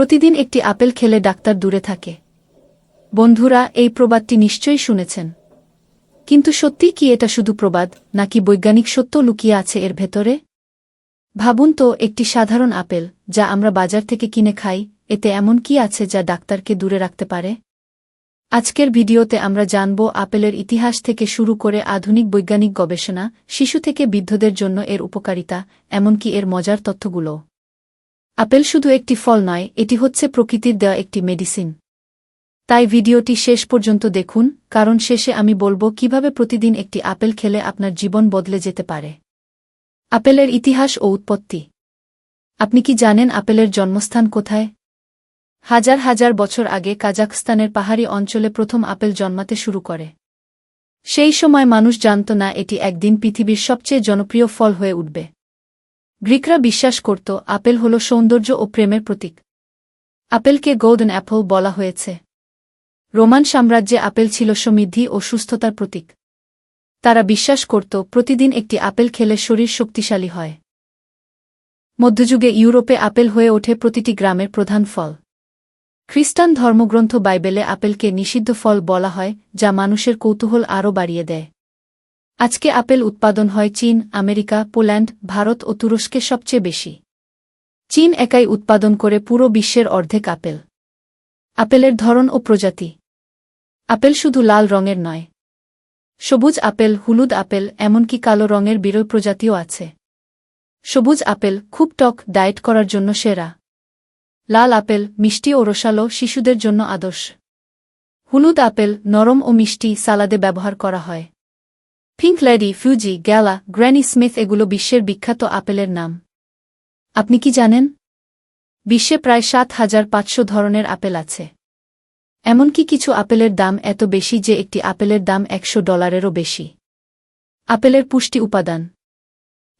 প্রতিদিন একটি আপেল খেলে ডাক্তার দূরে থাকে। বন্ধুরা, এই প্রবাদটি নিশ্চয়ই শুনেছেন। কিন্তু সত্যি কি এটা শুধু প্রবাদ, নাকি বৈজ্ঞানিক সত্য লুকিয়ে আছে এর ভেতরে? ভাবুন তো, একটি সাধারণ আপেল, যা আমরা বাজার থেকে কিনে খাই, এতে এমন কি আছে যা ডাক্তারকে দূরে রাখতে পারে? আজকের ভিডিওতে আমরা জানব আপেলের ইতিহাস থেকে শুরু করে আধুনিক বৈজ্ঞানিক গবেষণা, শিশু থেকে বৃদ্ধদের জন্য এর উপকারিতা, এমনকি এর মজার তথ্যগুলো। আপেল শুধু একটি ফল নয়, এটি হচ্ছে প্রকৃতির দেওয়া একটি মেডিসিন। তাই ভিডিওটি শেষ পর্যন্ত দেখুন, কারণ শেষে আমি বলব কীভাবে প্রতিদিন একটি আপেল খেলে আপনার জীবন বদলে যেতে পারে। আপেলের ইতিহাস ও উৎপত্তি। আপনি কি জানেন আপেলের জন্মস্থান কোথায়? হাজার হাজার বছর আগে কাজাখস্তানের পাহাড়ি অঞ্চলে প্রথম আপেল জন্মাতে শুরু করে। সেই সময় মানুষ জানত না এটি একদিন পৃথিবীর সবচেয়ে জনপ্রিয় ফল হয়ে উঠবে। গ্রিকরা বিশ্বাস করত আপেল হল সৌন্দর্য ও প্রেমের প্রতীক। আপেলকে গোল্ডেন অ্যাপল বলা হয়েছে। রোমান সাম্রাজ্যে আপেল ছিল সমৃদ্ধি ও সুস্থতার প্রতীক। তারা বিশ্বাস করত প্রতিদিন একটি আপেল খেলে শরীর শক্তিশালী হয়। মধ্যযুগে ইউরোপে আপেল হয়ে ওঠে প্রতিটি গ্রামের প্রধান ফল। খ্রিস্টান ধর্মগ্রন্থ বাইবেলে আপেলকে নিষিদ্ধ ফল বলা হয়, যা মানুষের কৌতূহল আরও বাড়িয়ে দেয়। আজকে আপেল উৎপাদন হয় চীন, আমেরিকা, পোল্যান্ড, ভারত ও তুরস্কে সবচেয়ে বেশি। চীন একাই উৎপাদন করে পুরো বিশ্বের অর্ধেক আপেল। আপেলের ধরন ও প্রজাতি। আপেল শুধু লাল রঙের নয়। সবুজ আপেল, হলুদ আপেল, এমনকি কালো রঙের বিরল প্রজাতিও আছে। সবুজ আপেল খুব টক, ডায়েট করার জন্য সেরা। লাল আপেল মিষ্টি ও রসালো, শিশুদের জন্য আদর্শ। হলুদ আপেল নরম ও মিষ্টি সালাদে ব্যবহার করা হয়। Pink lady Fuji gala granny Smith এগুলো বিশ্বের বিখ্যাত আপেলের নাম। আপনি কি জানেন? বিশ্বে প্রায় সাত হাজার পাঁচশো ধরনের আপেল আছে। এমনকি কিছু আপেলের দাম এত বেশি যে একটি আপেলের দাম একশো ডলারেরও বেশি। আপেলের পুষ্টি উপাদান।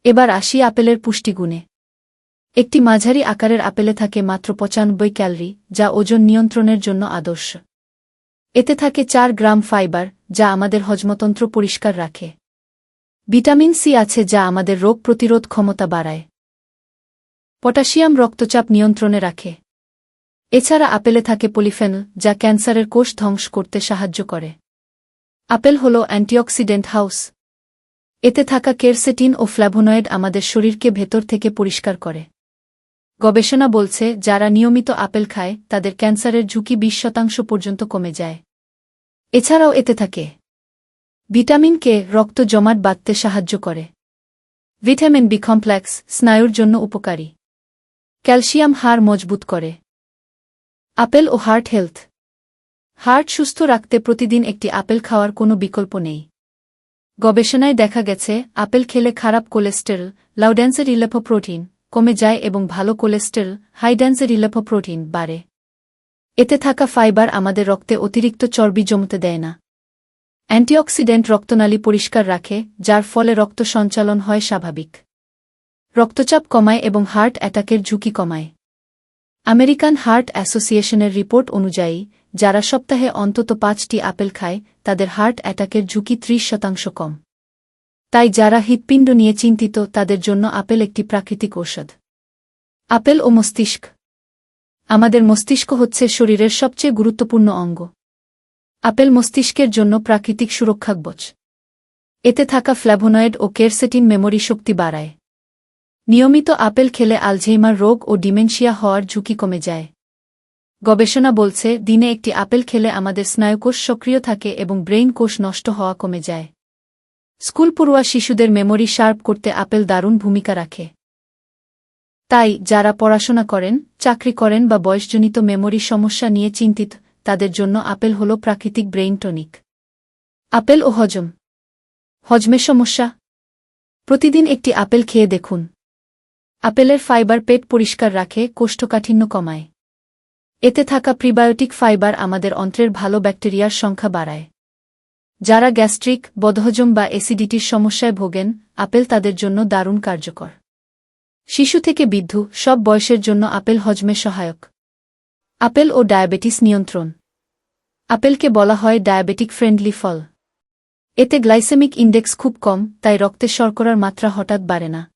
এবার আসি আপেলের পুষ্টিগুণে। একটি মাঝারি আকারের আপেলে থাকে মাত্র পঁচানব্বই ক্যালরি, যা ওজন নিয়ন্ত্রণের জন্য আদর্শ। এতে থাকে চার গ্রাম ফাইবার যা আমাদের হজমতন্ত্র পরিষ্কার রাখে। ভিটামিন সি আছে যা আমাদের রোগ প্রতিরোধ ক্ষমতা বাড়ায়। পটাশিয়াম রক্তচাপ নিয়ন্ত্রণে রাখে। এছাড়া আপেলে থাকে পলিফেনল যা ক্যান্সারের কোষ ধ্বংস করতে সাহায্য করে। আপেল হল অ্যান্টিঅক্সিডেন্ট হাউস। এতে থাকা কেরসেটিন ও ফ্ল্যাভোনয়েড আমাদের শরীরকে ভেতর থেকে পরিষ্কার করে। গবেষণা বলছে, যারা নিয়মিত আপেল খায়, তাদের ক্যান্সারের ঝুঁকি বিশ শতাংশ পর্যন্ত কমে যায়। এছাড়াও এতে থাকে ভিটামিন কে রক্ত জমাট বাঁধতে সাহায্য করে। ভিটামিন বি কমপ্লেক্স স্নায়ুর জন্য উপকারী। ক্যালসিয়াম হাড় মজবুত করে। আপেল ও হার্ট হেলথ। হার্ট সুস্থ রাখতে প্রতিদিন একটি আপেল খাওয়ার কোনো বিকল্প নেই। গবেষণায় দেখা গেছে, আপেল খেলে খারাপ কোলেস্টেরল লাউডেন্সের ইলেপোপ্রোটিন কমে যায় এবং ভালো কোলেস্টেরল হাইডেন্সের ইলেপোপ্রোটিন বাড়ে। এতে থাকা ফাইবার আমাদের রক্তে অতিরিক্ত চর্বি জমতে দেয় না। অ্যান্টিঅক্সিডেন্ট রক্তনালী পরিষ্কার রাখে, যার ফলে রক্ত সঞ্চালন হয় স্বাভাবিক। রক্তচাপ কমায় এবং হার্ট অ্যাটাকের ঝুঁকি কমায়। আমেরিকান হার্ট অ্যাসোসিয়েশনের রিপোর্ট অনুযায়ী, যারা সপ্তাহে অন্তত পাঁচটি আপেল খায়, তাদের হার্ট অ্যাটাকের ঝুঁকি ত্রিশ শতাংশ কম। তাই যারা হৃৎপিণ্ড নিয়ে চিন্তিত, তাদের জন্য আপেল একটি প্রাকৃতিক ঔষধ। আপেল ও মস্তিষ্ক আমাদের মস্তিষ্ক হচ্ছে শরীরের সবচেয়ে গুরুত্বপূর্ণ অঙ্গ। আপেল মস্তিষ্কের জন্য প্রাকৃতিক সুরক্ষাকবচ এতে থাকা ফ্ল্যাভোনয়েড ও কেরসেটিন মেমোরি শক্তি বাড়ায়। নিয়মিত আপেল খেলে আলঝেইমার রোগ ও ডিমেনশিয়া হওয়ার ঝুঁকি কমে যায়। গবেষণা বলছে, দিনে একটি আপেল খেলে আমাদের স্নায়ুকোষ সক্রিয় থাকে এবং ব্রেইন কোষ নষ্ট হওয়া কমে যায়। স্কুল পড়ুয়া শিশুদের মেমোরি শার্প করতে আপেল দারুণ ভূমিকা রাখে। তাই, যারা পড়াশোনা করেন চাকরি করেন বা বয়সজনিত মেমোরি সমস্যা নিয়ে চিন্তিত, তাদের জন্য আপেল হল প্রাকৃতিক ব্রেইন টনিক। আপেল ও হজম। হজমের সমস্যা। প্রতিদিন একটি আপেল খেয়ে দেখুন। আপেলের ফাইবার পেট পরিষ্কার রাখে, কোষ্ঠকাঠিন্য কমায়। এতে থাকা প্রিবায়োটিক ফাইবার আমাদের অন্ত্রের ভালো ব্যাকটেরিয়ার সংখ্যা বাড়ায়। যারা গ্যাস্ট্রিক, বদহজম বা অ্যাসিডিটির সমস্যায় ভোগেন, আপেল তাদের জন্য দারুণ কার্যকর। শিশু থেকে বৃদ্ধ, সব বয়সের জন্য আপেল হজমে সহায়ক। আপেল ও ডায়াবেটিস নিয়ন্ত্রণ। আপেলকে বলা হয় ডায়াবেটিক ফ্রেন্ডলি ফল। এতে গ্লাইসেমিক ইন্ডেক্স খুব কম, তাই রক্তে শর্করার মাত্রা হঠাৎ বাড়ে না।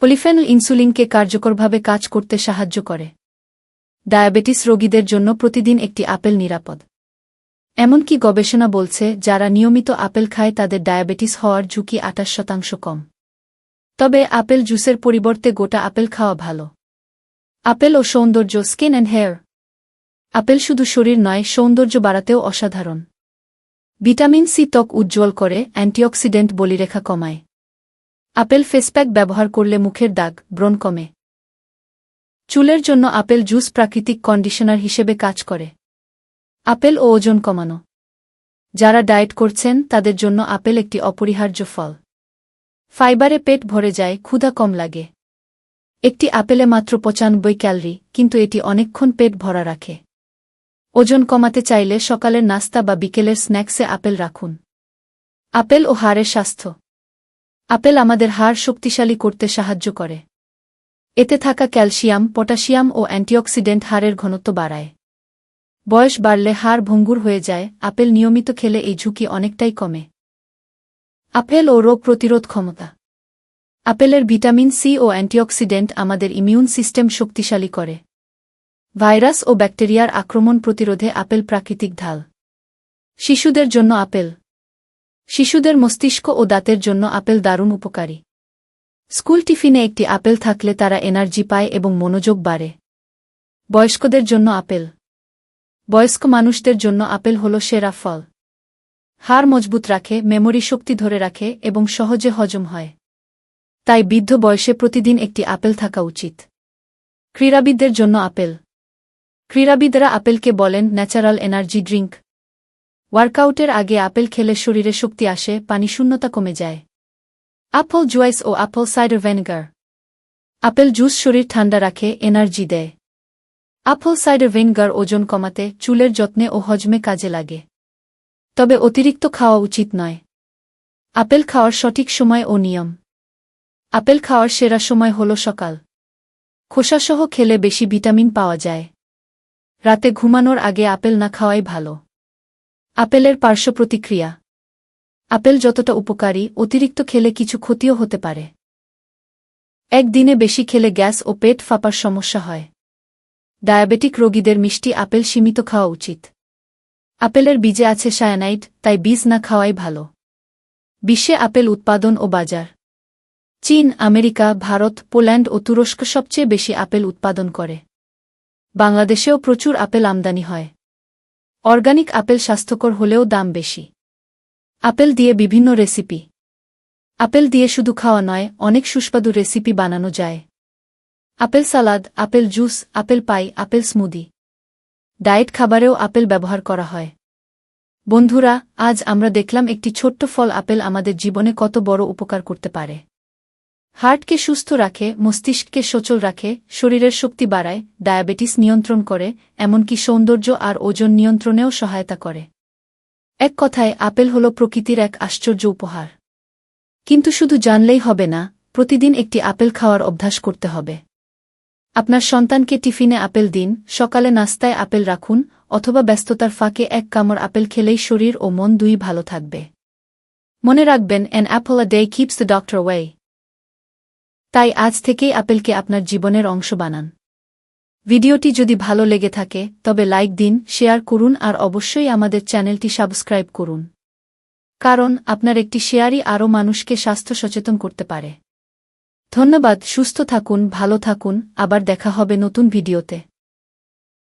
পলিফেনল ইনসুলিনকে কার্যকরভাবে কাজ করতে সাহায্য করে। ডায়াবেটিস রোগীদের জন্য প্রতিদিন একটি আপেল নিরাপদ। এমনকি গবেষণা বলছে, যারা নিয়মিত আপেল খায় তাদের ডায়াবেটিস হওয়ার ঝুঁকি আটাশ শতাংশ কম। তবে আপেল জুসের পরিবর্তে গোটা আপেল খাওয়া ভালো। আপেল ও সৌন্দর্য, স্কিন অ্যান্ড হেয়ার। আপেল শুধু শরীর নয়, সৌন্দর্য বাড়াতেও অসাধারণ। ভিটামিন সি ত্বক উজ্জ্বল করে, অ্যান্টিঅক্সিডেন্ট বলিরেখা কমায়। আপেল ফেসপ্যাক ব্যবহার করলে মুখের দাগ, ব্রণ কমে। চুলের জন্য আপেল জুস প্রাকৃতিক কন্ডিশনার হিসেবে কাজ করে। আপেল ও ওজন কমানো। যারা ডায়েট করছেন, তাদের জন্য আপেল একটি অপরিহার্য ফল। ফাইবারে পেট ভরে যায়, ক্ষুধা কম লাগে। একটি আপেলে মাত্র পঁচানব্বই ক্যালরি, কিন্তু এটি অনেকক্ষণ পেট ভরা রাখে। ওজন কমাতে চাইলে সকালের নাস্তা বা বিকেলের স্ন্যাক্সে আপেল রাখুন। আপেল ও হাড়ের স্বাস্থ্য। আপেল আমাদের হাড় শক্তিশালী করতে সাহায্য করে। এতে থাকা ক্যালসিয়াম, পটাশিয়াম ও অ্যান্টিঅক্সিডেন্ট হাড়ের ঘনত্ব বাড়ায়। বয়স বাড়লে হাড় ভঙ্গুর হয়ে যায়, আপেল নিয়মিত খেলে এই ঝুঁকি অনেকটাই কমে। আপেল ও রোগ প্রতিরোধ ক্ষমতা। আপেলের ভিটামিন সি ও অ্যান্টিঅক্সিডেন্ট আমাদের ইমিউন সিস্টেম শক্তিশালী করে। ভাইরাস ও ব্যাকটেরিয়ার আক্রমণ প্রতিরোধে আপেল প্রাকৃতিক ঢাল। শিশুদের জন্য আপেল। শিশুদের মস্তিষ্ক ও দাঁতের জন্য আপেল দারুণ উপকারী। স্কুল টিফিনে একটি আপেল থাকলে তারা এনার্জি পায় এবং মনোযোগ বাড়ে। বয়স্কদের জন্য আপেল। বয়স্ক মানুষদের জন্য আপেল হল সেরা ফল। হাড় মজবুত রাখে, মেমোরি শক্তি ধরে রাখে এবং সহজে হজম হয়। তাই বৃদ্ধ বয়সে প্রতিদিন একটি আপেল থাকা উচিত। ক্রীড়াবিদদের জন্য আপেল। ক্রীড়াবিদরা আপেলকে বলেন ন্যাচারাল এনার্জি ড্রিঙ্ক ওয়ার্কআউটের আগে আপেল খেলে শরীরে শক্তি আসে, পানি শূন্যতা কমে যায়। আপল জুয়াইস ও apple cider vinegar. Apple juice শরীর ঠান্ডা রাখে, এনার্জি দেয়। আপল সাইডার ভেনেগার ওজন কমাতে, চুলের যত্নে ও হজমে কাজে লাগে। তবে অতিরিক্ত খাওয়া উচিত নয়। আপেল খাওয়ার সঠিক সময় ও নিয়ম। আপেল খাওয়ার সেরা সময় হল সকাল। খোসাসহ খেলে বেশি ভিটামিন পাওয়া যায়। রাতে ঘুমানোর আগে আপেল না খাওয়াই ভালো। আপেলের পার্শ্ব প্রতিক্রিয়া। আপেল যতটা উপকারী, অতিরিক্ত খেলে কিছু ক্ষতিও হতে পারে। একদিনে বেশি খেলে গ্যাস ও পেট ফাঁপার সমস্যা হয়। ডায়াবেটিক রোগীদের মিষ্টি আপেল সীমিত খাওয়া উচিত। আপেলের বীজে আছে সায়ানাইড তাই বীজ না খাওয়াই ভালো। বিশ্বে আপেল উৎপাদন ও বাজার। চীন, আমেরিকা, ভারত, পোল্যান্ড ও তুরস্ক সবচেয়ে বেশি আপেল উৎপাদন করে। বাংলাদেশেও প্রচুর আপেল আমদানি হয়। অর্গানিক আপেল স্বাস্থ্যকর হলেও দাম বেশি। আপেল দিয়ে বিভিন্ন রেসিপি। আপেল দিয়ে শুধু খাওয়া নয়, অনেক সুস্বাদু রেসিপি বানানো যায়। Apple salad, apple juice, apple pie, apple smoothie. Diet খাবারেও apple ব্যবহার করা হয়। বন্ধুরা, আজ আমরা দেখলাম একটি ছোট্ট ফল আপেল আমাদের জীবনে কত বড় উপকার করতে পারে। হার্টকে সুস্থ রাখে, মস্তিষ্ককে সচল রাখে, শরীরের শক্তি বাড়ায়, ডায়াবেটিস নিয়ন্ত্রণ করে, এমনকি সৌন্দর্য আর ওজন নিয়ন্ত্রণেও সহায়তা করে। এক কথায়, আপেল হল প্রকৃতির এক আশ্চর্য উপহার। কিন্তু শুধু জানলেই হবে না, প্রতিদিন একটি আপেল খাওয়ার অভ্যাস করতে হবে। আপনার সন্তানকে টিফিনে আপেল দিন, সকালে নাস্তায় আপেল রাখুন, অথবা ব্যস্ততার ফাঁকে এক কামড় আপেল খেলেই শরীর ও মন দুই ভালো থাকবে। মনে রাখবেন an apple a day keeps the doctor away তাই আজ থেকেই আপেলকে আপনার জীবনের অংশ বানান। ভিডিওটি যদি ভালো লেগে থাকে, তবে লাইক দিন, শেয়ার করুন আর অবশ্যই আমাদের চ্যানেলটি সাবস্ক্রাইব করুন। কারণ, আপনার একটি শেয়ারই আরও মানুষকে স্বাস্থ্য সচেতন করতে পারে। ধন্যবাদ সুস্থ থাকুন ভালো থাকুন আবার দেখা হবে নতুন ভিডিওতে।